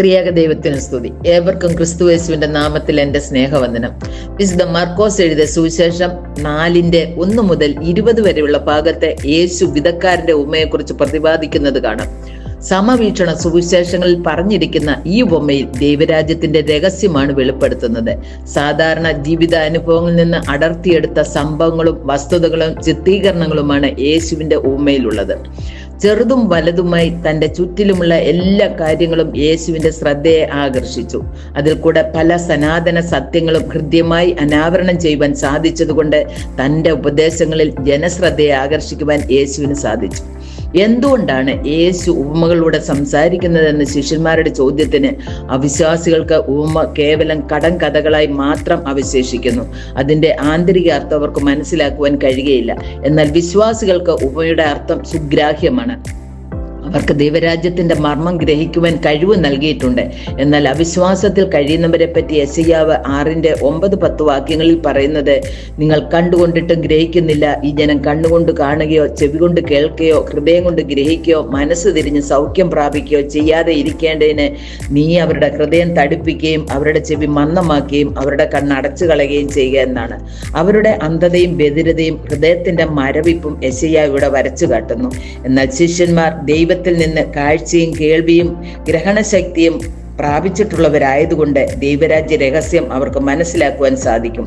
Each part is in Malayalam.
ത്രിയാക ദൈവത്തിന് സ്തുതി. ഏവർക്കും ക്രിസ്തുയേശുവിന്റെ നാമത്തിൽ എന്റെ സ്നേഹവന്ദനം. വിശുദ്ധ മർക്കോസ് എഴുതിയ സുവിശേഷം നാലിന്റെ ഒന്ന് മുതൽ ഇരുപത് വരെയുള്ള ഭാഗത്തെ യേശു വിധക്കാരന്റെ ഉമ്മയെക്കുറിച്ച് പ്രതിപാദിക്കുന്നത് കാണാം. സമവീക്ഷണ സുവിശേഷങ്ങളിൽ പറഞ്ഞിരിക്കുന്ന ഈ ഉപമയിൽ ദൈവരാജ്യത്തിന്റെ രഹസ്യമാണ് വെളിപ്പെടുത്തുന്നത്. സാധാരണ ജീവിത അനുഭവങ്ങളിൽ നിന്ന് അടർത്തിയെടുത്ത സംഭവങ്ങളും വസ്തുതകളും ചിത്രീകരണങ്ങളുമാണ് യേശുവിന്റെ ഉപമയിലുള്ളത് ചെറുതും വലുതുമായി തന്റെ ചുറ്റിലുമുള്ള എല്ലാ കാര്യങ്ങളും യേശുവിന്റെ ശ്രദ്ധയെ ആകർഷിച്ചു. അതിൽ കൂടെ പല സനാതന സത്യങ്ങളും ഹൃദ്യമായി അനാവരണം ചെയ്യുവാൻ സാധിച്ചതുകൊണ്ട് തന്റെ ഉപദേശങ്ങളിൽ ജനശ്രദ്ധയെ ആകർഷിക്കുവാൻ യേശുവിന് സാധിച്ചു. എന്തുകൊണ്ടാണ് യേശു ഉപമകളിലൂടെ സംസാരിക്കുന്നതെന്ന് ശിഷ്യന്മാരുടെ ചോദ്യത്തിന് അവിശ്വാസികൾക്ക് ഉപമ കേവലം കടം കഥകളായി മാത്രം അവശേഷിക്കുന്നു. അതിന്റെ ആന്തരിക അർത്ഥം അവർക്ക് മനസ്സിലാക്കുവാൻ കഴിയുകയില്ല. എന്നാൽ വിശ്വാസികൾക്ക് ഉപമയുടെ അർത്ഥം സുഗ്രാഹ്യമാണ്. അവർക്ക് ദൈവരാജ്യത്തിന്റെ മർമ്മം ഗ്രഹിക്കുവാൻ കഴിവ് നൽകിയിട്ടുണ്ട്. എന്നാൽ അവിശ്വാസത്തിൽ കഴിയുന്നവരെ പറ്റി യശയ്യാവ് ആറിന്റെ ഒമ്പത് പത്ത് വാക്യങ്ങളിൽ പറയുന്നത് നിങ്ങൾ കണ്ടുകൊണ്ടിട്ടും ഗ്രഹിക്കുന്നില്ല. ഈ ജനം കണ്ണുകൊണ്ട് കാണുകയോ ചെവി കൊണ്ട് കേൾക്കുകയോ ഹൃദയം കൊണ്ട് ഗ്രഹിക്കുകയോ മനസ്സ് തിരിഞ്ഞ് സൗഖ്യം പ്രാപിക്കുകയോ ചെയ്യാതെ ഇരിക്കേണ്ടതിന് നീ അവരുടെ ഹൃദയം തടിപ്പിക്കുകയും അവരുടെ ചെവി മന്ദമാക്കുകയും അവരുടെ കണ്ണ് അടച്ചു കളയുകയും ചെയ്യുക എന്നാണ്. അവരുടെ അന്ധതയും ബദിരതയും ഹൃദയത്തിന്റെ മരവിപ്പും യശയ്യ ഇവിടെ വരച്ചു കാട്ടുന്നു. എന്നാൽ ശിഷ്യന്മാർ ദൈവത്തിൽ നിന്ന് കാഴ്ചയും കേൾവിയും ഗ്രഹണശക്തിയും പ്രാപിച്ചിട്ടുള്ളവരായതുകൊണ്ട് ദൈവരാജ്യ രഹസ്യം അവർക്ക് മനസ്സിലാക്കുവാൻ സാധിക്കും.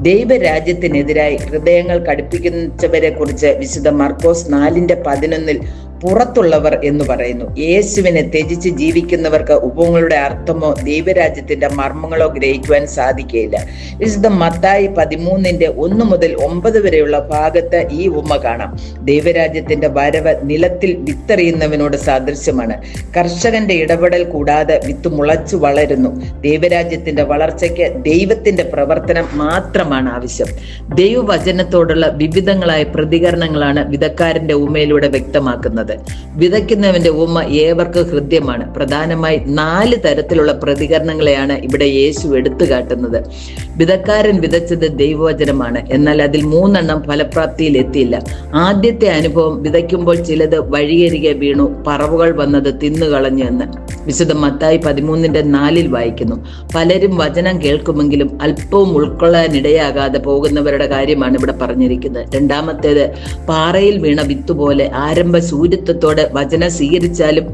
ദൈവരാജ്യത്തിനെതിരായി ഹൃദയങ്ങൾ കടുപ്പിക്കുന്നവരെ കുറിച്ച് വിശുദ്ധ മർക്കോസ് നാലിന്റെ പതിനൊന്നിൽ പുറത്തുള്ളവർ എന്ന് പറയുന്നു. യേശുവിനെ ത്യജിച്ച് ജീവിക്കുന്നവർക്ക് ഉപങ്ങളുടെ അർത്ഥമോ ദൈവരാജ്യത്തിന്റെ മർമ്മങ്ങളോ ഗ്രഹിക്കുവാൻ സാധിക്കുകയില്ല. വിശുദ്ധ മത്തായി പതിമൂന്നിന്റെ ഒന്ന് മുതൽ ഒമ്പത് വരെയുള്ള ഭാഗത്ത് ഈ ഉമ്മ കാണാം. ദൈവരാജ്യത്തിന്റെ വരവ് നിലത്തിൽ വിത്തെറിയുന്നവനോട് സാദൃശ്യമാണ്. കർഷകന്റെ ഇടപെടൽ കൂടാതെ വിത്ത് മുളച്ചു വളരുന്നു. ദൈവരാജ്യത്തിന്റെ വളർച്ചയ്ക്ക് ദൈവത്തിന്റെ പ്രവർത്തനം മാത്രമാണ് ആവശ്യം. ദൈവവചനത്തോടുള്ള വിവിധങ്ങളായ പ്രതികരണങ്ങളാണ് വിധക്കാരന്റെ ഉമ്മയിലൂടെ വ്യക്തമാക്കുന്നത്. വിതയ്ക്കുന്നവന്റെ ഉമ്മ ഏവർക്ക് ഹൃദ്യമാണ്. പ്രധാനമായി നാല് തരത്തിലുള്ള പ്രതികരണങ്ങളെയാണ് ഇവിടെ യേശു എടുത്തു കാട്ടുന്നത് വിതക്കാരൻ വിതച്ചത് ദൈവവചനമാണ്. എന്നാൽ അതിൽ മൂന്നെണ്ണം ഫലപ്രാപ്തിയിൽ എത്തിയില്ല. ആദ്യത്തെ അനുഭവം വിതയ്ക്കുമ്പോൾ ചിലത് വഴിയരികെ വീണു. പറവുകൾ വന്നത് തിന്നുകളഞ്ഞു എന്ന്. വിശുദ്ധ മത്തായി പതിമൂന്നിന്റെ നാലിൽ വായിക്കുന്നു. പലരും വചനം കേൾക്കുമെങ്കിലും അല്പവും ഉൾക്കൊള്ളാനിടയാകാതെ പോകുന്നവരുടെ കാര്യമാണ് ഇവിടെ പറഞ്ഞിരിക്കുന്നത്. രണ്ടാമത്തേത് പാറയിൽ വീണ വിത്തുപോലെ ആരംഭ ആരംഭ സൂര്യത്വത്തോടെ വചന സ്വീകരിച്ചാലും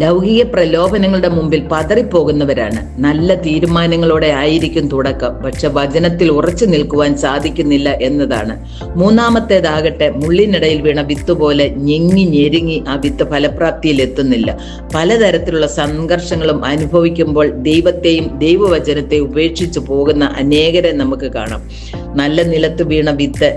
ലൗകിക പ്രലോഭനങ്ങളുടെ മുമ്പിൽ പതറിപ്പോകുന്നവരാണ്. നല്ല തീരുമാനങ്ങളോടെ ആയിരിക്കും തുടക്കം. പക്ഷെ വചനത്തിൽ ഉറച്ചു നിൽക്കുവാൻ സാധിക്കുന്നില്ല എന്നതാണ്. മൂന്നാമത്തേതാകട്ടെ മുള്ളിനിടയിൽ വീണ വിത്ത് പോലെ ഞെങ്ങി ഞെരുങ്ങി ആ വിത്ത് ഫലപ്രാപ്തിയിൽ എത്തുന്നില്ല. പലതരത്തിലുള്ള സംഘർഷങ്ങളും അനുഭവിക്കുമ്പോൾ ദൈവത്തെയും ദൈവവചനത്തെയും ഉപേക്ഷിച്ചു പോകുന്ന അനേകരെ നമുക്ക് കാണാം. നല്ല നിലത്ത് വീണ വിത്ത്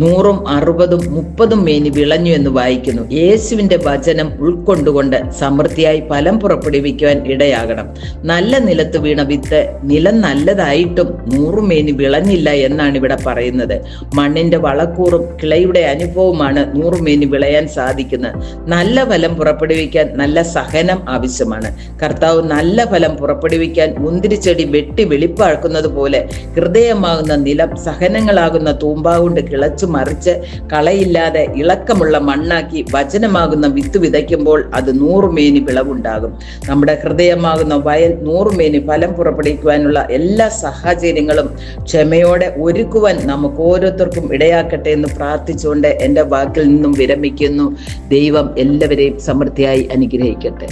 നൂറും അറുപതും മുപ്പതും മേനി വിളഞ്ഞു എന്ന് വായിക്കുന്നു. യേശുവിന്റെ വചനം ഉൾക്കൊണ്ടുകൊണ്ട് സമൃദ്ധിയായി ഫലം പുറപ്പെടുവിക്കുവാൻ ഇടയാകണം. നല്ല നിലത്ത് വീണ വിത്ത് നിലം നല്ലതായിട്ടും നൂറും മേനി വിളഞ്ഞില്ല എന്നാണ് ഇവിടെ പറയുന്നത്. മണ്ണിന്റെ വളക്കൂറും കിളയുടെ അനുഭവമാണ് നൂറുമേനി വിളയാൻ സാധിക്കുന്നത്. നല്ല ഫലം പുറപ്പെടുവിക്കാൻ നല്ല സഹനം ആവശ്യമാണ്. കർത്താവ് നല്ല ഫലം പുറപ്പെടുവിക്കാൻ മുന്തിരിച്ചെടി വെട്ടി വെളിപ്പാക്കുന്നത് പോലെ ഹൃദയമാകുന്ന നിലം സഹനങ്ങളാകുന്ന തൂമ്പാവുണ്ട് കിളച്ചു മറിച്ച് കളയില്ലാതെ ഇളക്കമുള്ള മണ്ണാക്കി വചനമാകുന്ന വിത്ത് വിതയ്ക്കുമ്പോൾ അത് നൂറുമേനി വിളവുണ്ടാകും. നമ്മുടെ ഹൃദയമാകുന്ന വയൽ നൂറുമേനി ഫലം പുറപ്പെടുവിക്കുവാനുള്ള എല്ലാ സാഹചര്യങ്ങളും ക്ഷമയോടെ ഒരുക്കുവാൻ നമുക്ക് ഓരോരുത്തർക്കും ഇടയാക്കട്ടെ എന്ന് പ്രാർത്ഥിച്ചുകൊണ്ട് എന്റെ വാക്കിൽ നിന്നും വിരമിക്കുന്നു. ദൈവം എല്ലാവരെയും സമൃദ്ധിയായി അനുഗ്രഹിക്കട്ടെ.